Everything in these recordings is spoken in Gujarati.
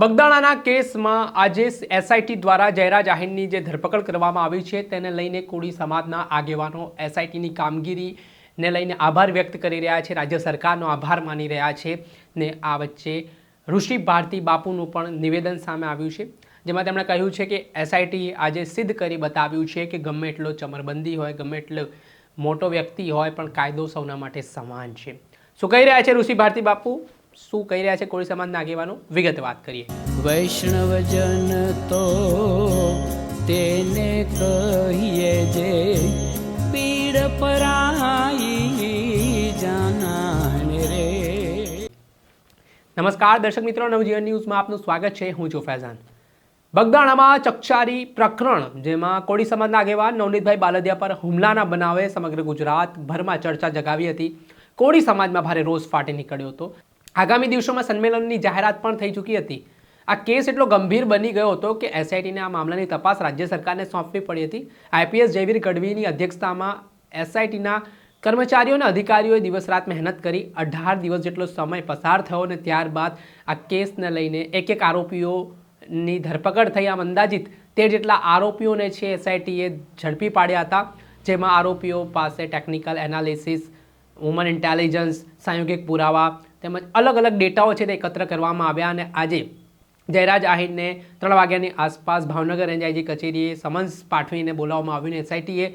બગદાણાના કેસમાં આજે એસઆઈટી દ્વારા જયરા જાહેરની જે ધરપકડ કરવામાં આવી છે, તેને લઈને કોળી સમાજના આગેવાનો એસઆઈટીની કામગીરીને લઈને આભાર વ્યક્ત કરી રહ્યા છે, રાજ્ય સરકારનો આભાર માની રહ્યા છે ને આ વચ્ચે ઋષિ ભારતી બાપુનું પણ નિવેદન સામે આવ્યું છે. જેમાં તેમણે કહ્યું છે કે એસઆઈટી આજે સિદ્ધ કરી બતાવ્યું છે કે ગમે એટલો ચમરબંધી હોય, ગમે એટલો મોટો વ્યક્તિ હોય, પણ કાયદો સૌના માટે સમાન છે. શું કહી રહ્યા છે ઋષિ ભારતી બાપુ? શું કહી રહ્યા છે કોળી સમાજના આગેવાનો? વિગત વાત કરીએ. વૈષ્ણવજન તો તેને કહીએ જે પીડ પરાઈ જાનાને રે. નમસ્કાર દર્શક મિત્રો નવજીવન ન્યૂઝમાં આપનું સ્વાગત છે. હું છું ફૈઝાન. બગદાણામાં ચકચારી પ્રકરણ જેમાં કોળી સમાજના આગેવાન નવનીતભાઈ બાલદિયા પર હુમલાના બનાવે સમગ્ર ગુજરાતભરમાં ચર્ચા જગાવી હતી. કોળી સમાજમાં ભારે રોષ ફાટી નીકળ્યો હતો. આગામી દિવસોમાં સંમેલનની જાહેરાત પણ થઈ ચૂકી હતી. આ કેસ એટલો ગંભીર બની ગયો હતો કે એસઆઈટીને આ મામલાની તપાસ રાજ્ય સરકારને સોંપવી પડી હતી. આઈપીએસ જયવીર ગઢવીની અધ્યક્ષતામાં એસઆઈટીના કર્મચારીઓ અને અધિકારીઓએ દિવસ રાત મહેનત કરી અઢાર દિવસ જેટલો સમય પસાર થયો અને ત્યારબાદ આ કેસને લઈને એક એક આરોપીઓની ધરપકડ થઈ. આમ અંદાજિત તેર જેટલા આરોપીઓને છે એસઆઈટીએ ઝડપી પાડ્યા હતા, જેમાં આરોપીઓ પાસે ટેકનિકલ એનાલિસિસ વુમન ઇન્ટેલિજન્સ સાયોગિક પુરાવા તેમજ અલગ અલગ ડેટાઓ છે તે એકત્ર કરવામાં આવ્યા અને આજે જયરાજ આહિરને ત્રણ વાગ્યાની આસપાસ ભાવનગર એનઆઈજી કચેરીએ સમન્સ પાઠવીને બોલાવવામાં આવ્યું અને એસઆઈટીએ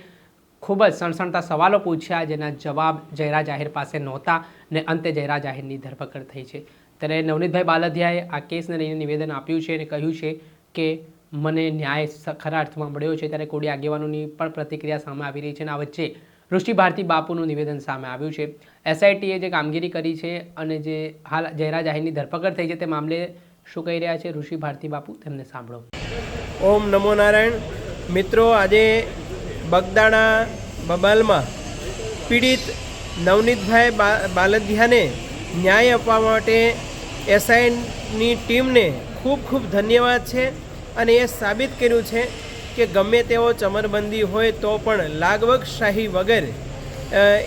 ખૂબ જ સણસણતા સવાલો પૂછ્યા જેના જવાબ જયરાજ આહિર પાસે નહોતા ને અંતે જયરાજ આહિરની ધરપકડ થઈ છે. ત્યારે નવનીતભાઈ બાલધિયાએ આ કેસને લઈને નિવેદન આપ્યું છે અને કહ્યું છે કે મને ન્યાય ખરા અર્થમાં મળ્યો છે ત્યારે કોડી આગેવાનોની પણ પ્રતિક્રિયા સામે આવી રહી છે અને આ વચ્ચે ઋષિ ભારતી બાપુનું નિવેદન સામે આવ્યું છે. એસઆઈટીએ જે કામગીરી કરી છે અને જે હાલ જયરાજ આહિરની ધરપકડ થઈ છે તે મામલે શું કહી રહ્યા છે ઋષિ ભારતી બાપુ? તેમને સાંભળો. ઓમ નમો નારાયણ. મિત્રો, આજે બગદાણા બબાલમાં પીડિત નવનીતભાઈ બાલદિયાને ન્યાય આપવા માટે એસઆઈની ટીમને ખૂબ ખૂબ ધન્યવાદ છે અને એ સાબિત કર્યું છે કે ગમે તેવો ચમરબંધી હોય તો પણ લાગવગ શાહી વગર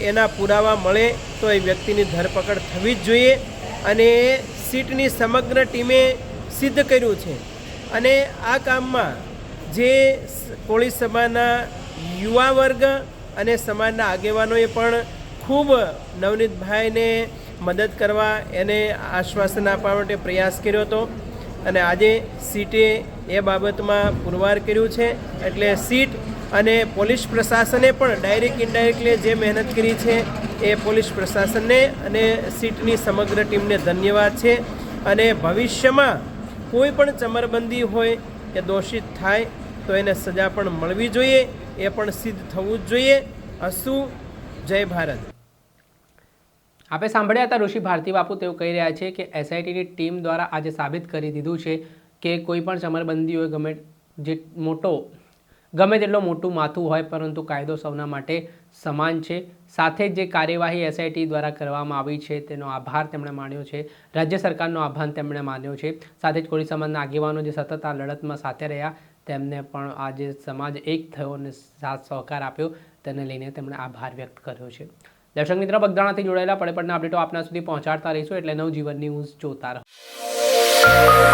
એના પુરાવા મળે તો એ વ્યક્તિની ધરપકડ થવી જ જોઈએ અને સીટની સમગ્ર ટીમે સિદ્ધ કર્યું છે. અને આ કામમાં જે કોળી સમાજના યુવા વર્ગ અને સમાજના આગેવાનોએ પણ ખૂબ નવનીતભાઈને મદદ કરવા એને આશ્વાસન આપવા માટે પ્રયાસ કર્યો હતો. અને આજે સીટે એ બાબતમાં પુરવાર કર્યું છે. એટલે સીટ અને પોલીસ પ્રશાસને પણ ડાયરેક્ટ ઇનડાયરેક્ટલી જે મહેનત કરી છે એ પોલીસ પ્રશાસનને અને સીટની સમગ્ર ટીમને ધન્યવાદ છે. અને ભવિષ્યમાં કોઈ પણ ચમરબંધી હોય કે દોષિત થાય તો એને સજા પણ મળવી જોઈએ. એ પણ સિદ્ધ થવું જ જોઈએ. અસુ, જય ભારત. આપણે સાંભળ્યા હતા ઋષિ ભારતી બાપુ તેઓ કહી રહ્યા છે કે એસઆઈટીની ટીમ દ્વારા આજે સાબિત કરી દીધું છે કે કોઈ પણ સમરબંધીઓએ ગમે જે મોટો, ગમે તેટલો મોટું માથું હોય પરંતુ કાયદો સૌના માટે સમાન છે. સાથે જ જે કાર્યવાહી એસઆઈટી દ્વારા કરવામાં આવી છે તેનો આભાર તેમણે માન્યો છે. રાજ્ય સરકારનો આભાર તેમણે માન્યો છે. સાથે જ કોળી સમાજના આગેવાનો જે સતત આ લડતમાં સાથે રહ્યા તેમને પણ આજે સમાજ એક થયો અને સાથ સહકાર આપ્યો. તેને લઈને તેમણે આભાર વ્યક્ત કર્યો છે. દર્શક મિત્રો, બગદાણાથી જોડાયેલા પડે પડના અપડેટો આપના સુધી પહોંચાડતા રહીશું એટલે નવજીવન ન્યૂઝ જોતા રહો.